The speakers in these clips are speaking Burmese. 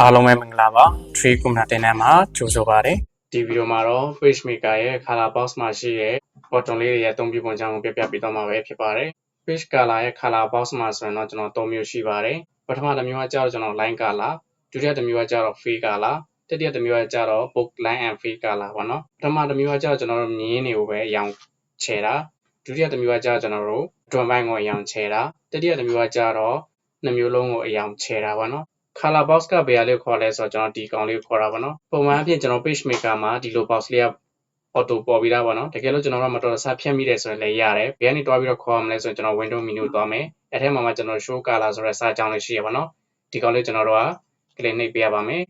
အားလုံးပဲမင်္ဂလာပါ Tree Community တင်နန်းမှာကြိုဆိုပါရစေဒီဗီဒီယိုမှာတော့ Page Maker ရဲ့ Color Box မှာရှိတဲ့ button လေးတွေရဲ့အသုံးပြုပုံကြောင်းကိုပြပြပေးသွားမှာပဲဖြစ်ပါတယ် Page Color ရဲ့ Color Box မှာဆိုရင်တော့ကျွန်တော်၃မျိုးရှိပါတယ်ပထမတစ်မျိုးကကျတော့ကျွန်တော် Line Color ဒုတိယတစ်မျိုးကကျတော့ Fade Color တတိယတစ်မျိုးကကျတော့ Book Line and Fade Color ပေါ့နော်ပထမတစ်မျိုးကကျတော့ကျွန်တော်တို့မြင်းတွေကိုပဲအရောင်ချဲတာဒုတိယတစ်မျိုးကကျတော့ကျွန်တော်တို့ drum band ကိုအရောင်ချဲတာတတိယတစ်မျိုးကကျတော့နှစ်မျိုးလုံးကိုအရောင်ချဲတာပေါ့နော် color box ကဘယ်ဟာလေးခေါ်လဲဆိုတော့ကျွန်တော်ဒီကောင်လေးကိုခေါ်တာပေါ့နော်ပုံမှန်အဖြစ်ကျွန်တော် page maker မှာဒီလို box လေးက auto ပေါ်ပြီးသားပေါ့နော်တကယ်လို့ကျွန်တော်တို့မတော်တဆဖြတ်မိတယ်ဆိုရင်လည်းရတယ်ဘယ်ကနေတွားပြီးတော့ခေါ်ရမလဲဆိုရင်ကျွန်တော် window menu သွားမယ်အဲ့ထဲမှာမှကျွန်တော် show color ဆိုတဲ့စာကြောင်းလေးရှိရပါတော့ဒီကောင်လေးကျွန်တော်တို့က click နှိပ်ပေးရပါမယ်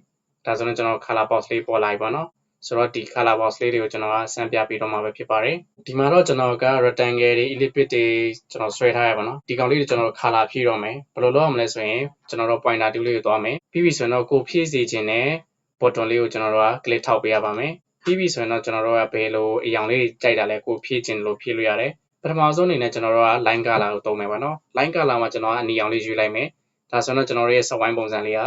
ဒါဆိုရင်ကျွန်တော် color box လေးပေါ်လာပြီပေါ့နော် ဆိုတော့ဒီ color box လေးတွေကိုကျွန်တော်ကဆန်းပြပြီးတော့မှာပဲဖြစ်ပါတယ်ဒီမှာတော့ကျွန်တော်က rectangle တွေ ellipse တွေကျွန်တော်ဆွဲထားရပါတော့ဒီကောင်လေးတွေကျွန်တော် color ဖြည့်တော့မယ်ဘယ်လိုလုပ်ရမလဲဆိုရင်ကျွန်တော်တို့ pointer tool လေးကိုသွားမယ်ပြီးပြီဆိုရင်တော့ကိုဖြည့်စီခြင်းနဲ့ button လေးကိုကျွန်တော်တို့က click ထောက်ပေးရပါမယ်ပြီးပြီဆိုရင်တော့ကျွန်တော်တို့ကဘယ်လိုအရောင်လေးတွေကြိုက်တာလဲကိုဖြည့်ခြင်းလို့ဖြည့်လို့ရတယ်ပထမဆုံးအနေနဲ့ကျွန်တော်တို့က line color ကိုသုံးမယ်ပေါ့နော် line color မှာကျွန်တော်ကအနီရောင်လေးယူလိုက်မယ်ဒါဆိုတော့ကျွန်တော်တို့ရဲ့စဝိုင်းပုံစံလေးက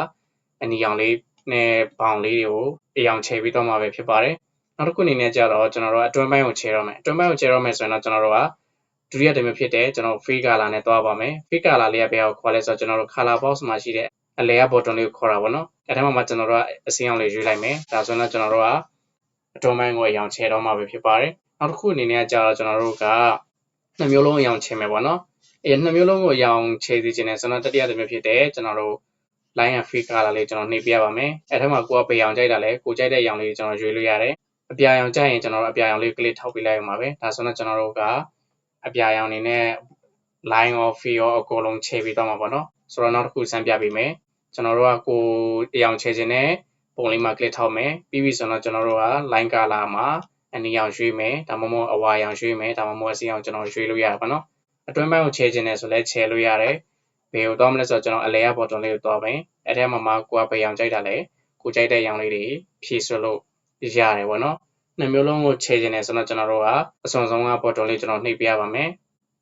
အနီရောင်လေး နဲ့ဘောင်လေးတွေကိုအရောင်ချဲပြီးတော့မှာပဲဖြစ်ပါတယ်နောက်တစ်ခုအနေနဲ့ကျတော့ကျွန်တော်တို့အတွင်းပိုင်းကိုချဲတော့မယ်အတွင်းပိုင်းကိုချဲတော့မယ်ဆိုရင်တော့ကျွန်တော်တို့ကဒုတိယတစ်မျိုးဖြစ်တဲ့ကျွန်တော် free color နဲ့တွားပါမယ် free color လေးကဘယ်ကိုခေါ်လဲဆိုတော့ကျွန်တော်တို့ color box မှာရှိတဲ့အလဲရ button လေးကိုခေါ်တာပေါ့နော်အဲဒါမှမှကျွန်တော်တို့ကအစင်းအောင်လေးရွေးလိုက်မယ်ဒါဆိုတော့ကျွန်တော်တို့ကအတွင်းပိုင်းကိုအရောင်ချဲတော့မှာပဲဖြစ်ပါတယ်နောက်တစ်ခုအနေနဲ့ကျတော့ကျွန်တော်တို့ကနှစ်မျိုးလုံးအရောင်ချဲမယ်ပေါ့နော်အဲနှစ်မျိုးလုံးကိုအရောင်ချဲစီခြင်းနဲ့ဆိုတော့တတိယတစ်မျိုးဖြစ်တဲ့ကျွန်တော်တို့ line and free color လေးကျွန်တော်နှိပ်ပြရပါမယ်အဲထဲမှာကိုကပေအောင်ကြိုက်တာလဲကိုကြိုက်တဲ့အရောင်လေးကျွန်တော်ရွေးလို့ရတယ်အပြာရောင်ကြိုက်ရင်ကျွန်တော်တို့အပြာရောင်လေး click ထောက်ပေးလိုက်ရမှာပဲဒါဆိုတော့ကျွန်တော်တို့ကအပြာရောင်နေနဲ့ line or free ရောအကုန်လုံးခြေပြီးတော့မှာပေါ့နော်ဆိုတော့နောက်တစ်ခုစမ်းပြပေးမယ်ကျွန်တော်တို့ကကိုအရောင်ခြေခြင်းနဲ့ပုံလေးမှာ click ထောက်မယ်ပြီးပြီဆိုတော့ကျွန်တော်တို့က line color မှာအနီရောင်ရွှေ့မယ်ဒါမှမဟုတ်အဝါရောင်ရွှေ့မယ်ဒါမှမဟုတ်အစီရောင်ကျွန်တော်ရွှေ့လို့ရတယ်ပေါ့နော်အတွင်းပိုင်းကိုခြေခြင်းနဲ့ဆိုလဲခြေလို့ရတယ် ဘယ်ကိုသွားမလဲဆိုတော့ကျွန်တော်အလဲရ button လေးကိုသွားမယ်အဲ့ထဲမှာမှကိုကဘယ်ရောင်ကြိုက်တာလဲကိုကြိုက်တဲ့ရောင်လေးတွေဖြည့်ဆွလို့ရတယ်ပေါ့နော်နှစ်မျိုးလုံးကိုခြေခြင်းနဲ့ဆိုတော့ကျွန်တော်တို့ကအစွန်ဆုံးက button လေးကျွန်တော်နှိပ်ပြရပါမယ်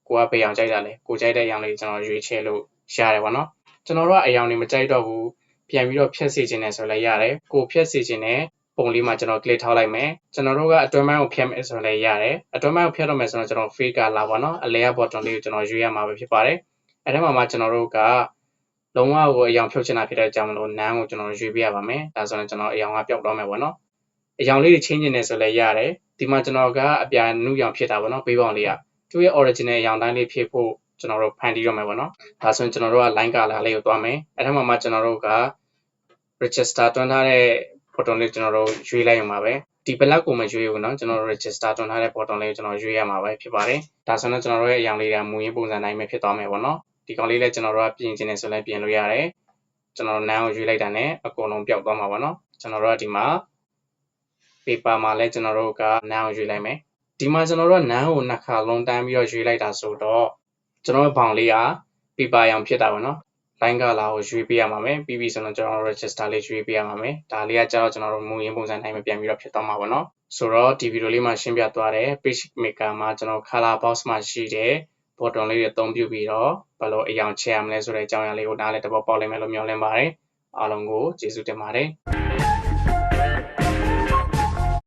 ကိုကဘယ်ရောင်ကြိုက်တာလဲကိုကြိုက်တဲ့ရောင်လေးကျွန်တော်ရွေးချယ်လို့ရတယ်ပေါ့နော်ကျွန်တော်တို့ကအရောင်တွေမကြိုက်တော့ဘူးပြန်ပြီးတော့ဖြတ်စီခြင်းနဲ့ဆိုလည်းရတယ်ကိုဖြတ်စီခြင်းနဲ့ပုံလေးမှာကျွန်တော် click ထောက်လိုက်မယ်ကျွန်တော်တို့ကအတွင်းပိုင်းကိုဖြတ်မယ်ဆိုလည်းရတယ်အတွင်းပိုင်းကိုဖြတ်တော့မယ်ဆိုတော့ကျွန်တော် fake color ပေါ့နော်အလဲရ button လေးကိုကျွန်တော်ရွေးရမှာပဲဖြစ်ပါတယ် အဲ့ထဲမှာမှကျွန်တော်တို့ကလုံးဝကိုအယောင်ဖြုတ်ချင်တာဖြစ်တဲ့အကြောင်းမလို့နန်းကိုကျွန်တော်ရွေးပြရပါမယ်ဒါဆိုရင်ကျွန်တော်အယောင်ကပျောက်တော့မယ်ပေါ့နော်အယောင်လေးတွေချင်းကျင်နေဆိုလည်းရတယ်ဒီမှာကျွန်တော်ကအပြာနုရောင်ဖြစ်တာပေါ့နော်ဘေးပေါင်လေးကသူ့ရဲ့ original အယောင်တိုင်းလေးဖြစ်ဖို့ကျွန်တော်တို့ဖန်တီးရမယ်ပေါ့နော်ဒါဆိုရင်ကျွန်တော်တို့က line color လေးကိုတွားမယ်အဲ့ထက်မှမှကျွန်တော်တို့က register တွန်းထားတဲ့ button လေးကျွန်တော်တို့ရွေးလိုက်ရမှာပဲဒီ black ကိုမရွေးဘူးเนาะကျွန်တော်တို့ register တွန်းထားတဲ့ button လေးကိုကျွန်တော်ရွေးရမှာပဲဖြစ်ပါတယ်ဒါဆိုတော့ကျွန်တော်တို့ရဲ့အယောင်လေးကမူရင်းပုံစံတိုင်းပဲဖြစ်သွားမယ်ပေါ့နော် ဒီကောင်လေးလည်းကျွန်တော်တို့ကပြင်ချင်တယ်ဆိုလည်းပြင်လို့ရတယ်ကျွန်တော် now ကိုရွေးလိုက်တာနဲ့အကုန်လုံးပျောက်သွားမှာပေါ့နော်ကျွန်တော်တို့ကဒီမှာ paper မှာလည်းကျွန်တော်တို့က now ရွေးလိုက်မယ်ဒီမှာကျွန်တော်တို့က now ကိုနှစ်ခါလုံးတန်းပြီးတော့ရွေးလိုက်တာဆိုတော့ကျွန်တော်တို့ဘောင်လေးက paper ရောင်ဖြစ်တာပေါ့နော် line color ကိုရွေးပေးရမှာမယ်ပြီးပြီဆိုတော့ကျွန်တော် register လေးရွေးပေးရမှာမယ်ဒါလေးကကျတော့ကျွန်တော်တို့မူရင်းပုံစံတိုင်းပဲပြန်ပြီးတော့ဖြစ်သွားမှာပေါ့နော်ဆိုတော့ဒီဗီဒီယိုလေးမှာရှင်းပြသွားတယ် page maker မှာကျွန်တော် color box မှာရှိတဲ့ button လေးတွေအသုံးပြုပြီးတော့ဘယ်လိုအယောင်ချဲရမလဲဆိုတဲ့အကြောင်းအရာလေးကိုနားလည်တဘောပေါက်လိမ့်မယ်လို့မျှော်လင့်ပါတယ်အားလုံးကိုကျေးဇူးတင်ပါတယ်